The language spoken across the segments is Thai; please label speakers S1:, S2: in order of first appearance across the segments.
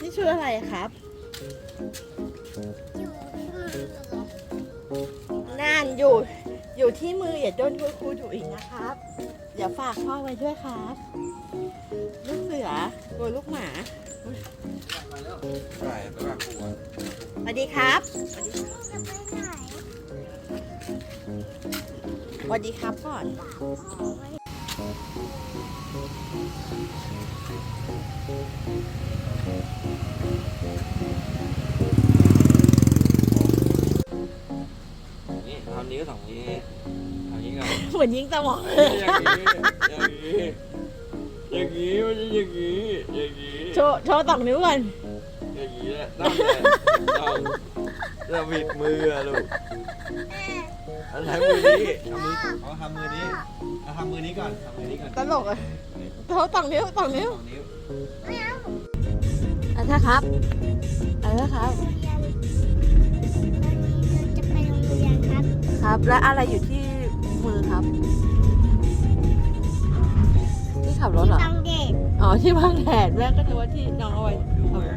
S1: นี่ชื่ออะไรครับ นั่นอยู่ อยู่ที่มืออย่าโดนคุณครูดุอีกนะครับอย่าฝากพ่อไว้ด้วยครับ ลูกเสือตัวลูกหมา
S2: ใช่ไปว่าครูอะ
S1: สวัสดีครับสวัสดีครับก่อน
S2: นี่ทำนี้ก็สองนี้ทำนี้ก่อน
S1: เหมือนยิงสมอง
S2: อย่างนี้อย่างนี้อย่างนี้ไม่ใช่อย่างนี้อย่างนี้
S1: โชว์โชว์สองนิ้วก่อน
S2: อย่างนี้แหละนั่นแหละต้องจะบิดมืออะลูก อันทำมือนี้ทำมือเอาทำมือนี้เอาทำมือนี้ก่อนทำมือนี้ก่อน
S1: ตลกอะโชว์สองนิ้วสองนิ้ว
S2: สองนิ้ว
S1: อะถ้าครับอะถ้าครับ
S3: จะไปโรงเรียนครับ
S1: ครับ แล้วอะไรอยู่ที่มือครับ ที่ขับรถเหรอ
S3: บางเด็ก
S1: อ๋อที่วางแผนแม่ก็นึกว่าที่น้องเอาไว้
S2: ดูไหม
S1: เอ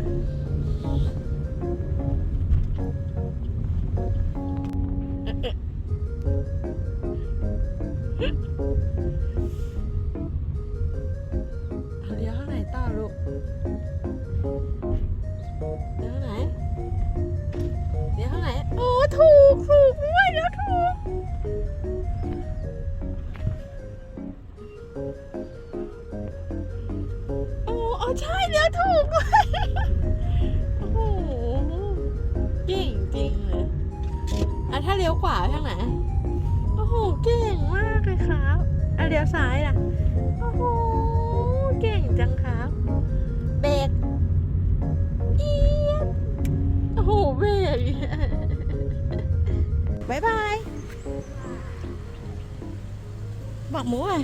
S1: เลี้ยวข้างไหนต่อลูกเลี้ยวข้างไหนเลี้ยวข้างไหนโอ้ถูกถูกด้วยแล้วถูกโอ้อ๋อใช่เลี้ยวถูกด้วยโอ้โหเก่งจริงเลยอะถ้าเลี้ยวขวาทางไหน ยวซ้ายล่ะ โอ้โห เก่งจังครับเบรกเอียดโอ้โหเบรกบายบาย บอกหมูอะ